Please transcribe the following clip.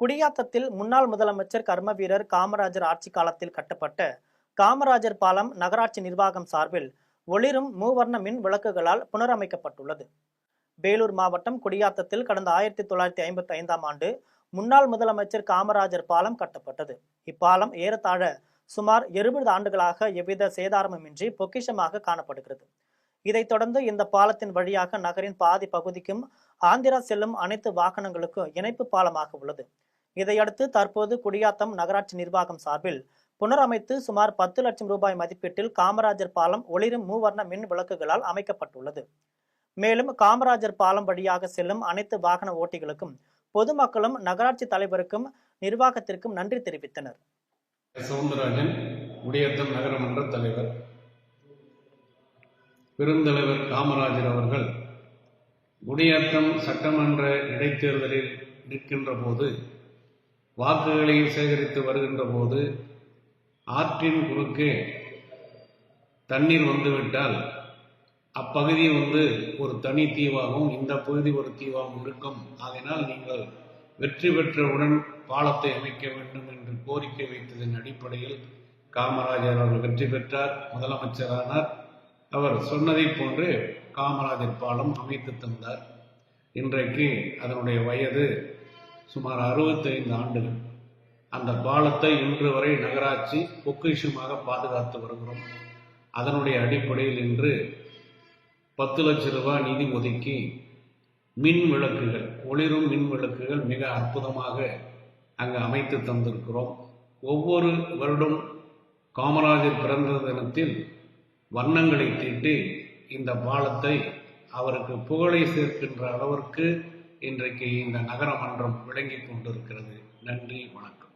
குடியாத்தத்தில் முன்னாள் முதலமைச்சர் கர்ம வீரர் காமராஜர் ஆட்சி காலத்தில் கட்டப்பட்ட காமராஜர் பாலம் நகராட்சி நிர்வாகம் சார்பில் ஒளிரும் மூவர்ண மின் விளக்குகளால் புனரமைக்கப்பட்டுள்ளது. வேலூர் மாவட்டம் குடியாத்தத்தில் கடந்த ஆயிரத்தி தொள்ளாயிரத்தி ஐம்பத்தி ஐந்தாம் ஆண்டு முன்னாள் முதலமைச்சர் காமராஜர் பாலம் கட்டப்பட்டது. இப்பாலம் ஏறத்தாழ சுமார் எழுபது ஆண்டுகளாக எவ்வித சேதாரமுமின்றி பொக்கிஷமாக காணப்படுகிறது. இதைத் தொடர்ந்து இந்த பாலத்தின் வழியாக நகரின் பாதி பகுதிக்கும் ஆந்திரா செல்லும் அனைத்து வாகனங்களுக்கும் இணைப்பு பாலமாக உள்ளது. இதையடுத்து தற்போது குடியாத்தம் நகராட்சி நிர்வாகம் சார்பில் புனரமைத்து சுமார் பத்து லட்சம் ரூபாய் மதிப்பீட்டில் காமராஜர் பாலம் ஒளிரும் மூவர்ண மின் விளக்குகளால் அமைக்கப்பட்டுள்ளது. மேலும் காமராஜர் பாலம் வழியாக செல்லும் அனைத்து வாகன ஓட்டிகளுக்கும் பொதுமக்களும் நகராட்சி தலைவருக்கும் நிர்வாகத்திற்கும் நன்றி தெரிவித்தனர். சவுந்தரராஜன் குடியேற்றம் நகரமன்ற தலைவர். பெருந்தலைவர் காமராஜர் அவர்கள் குடியேற்றம் சட்டமன்ற இடைத்தேர்தலில் நிற்கின்ற போது வாக்குகளை சேகரித்து வருகின்ற போது ஆற்றின் குறுக்கே தண்ணீர் வந்துவிட்டால் அப்பகுதி வந்து ஒரு தனி தீவாகவும் இந்த பகுதி ஒரு தீவாகவும் இருக்கும். அதனால் நீங்கள் வெற்றி பெற்றவுடன் பாலத்தை அமைக்க வேண்டும் என்று கோரிக்கை வைத்ததன் அடிப்படையில் காமராஜர் அவர்கள் வெற்றி பெற்றார் முதலமைச்சரானார். அவர் சொன்னதைப் போன்று காமராஜர் பாலம் அமைத்து தந்தார். இன்றைக்கு அதனுடைய வயது சுமார் அறுபத்தைந்து ஆண்டுகள். அந்த பாலத்தை இன்று வரை நகராட்சி பொக்கிஷமாக பாதுகாத்து வருகிறோம். அதனுடைய அடிப்படையில் இன்று பத்து லட்சம் ரூபாய் நிதி ஒதுக்கி மின் விளக்குகள் ஒளிரும் மின் விளக்குகள் மிக அற்புதமாக அங்கு அமைத்து தந்திருக்கிறோம். ஒவ்வொரு வருடம் காமராஜர் பிறந்த தினத்தில் வண்ணங்களை தீட்டி இந்த பாலத்தை அவருக்கு புகழை சேர்க்கின்ற அளவிற்கு இன்றைக்கு இந்த நகரமன்றம் விளங்கி கொண்டிருக்கிறது. நன்றி வணக்கம்.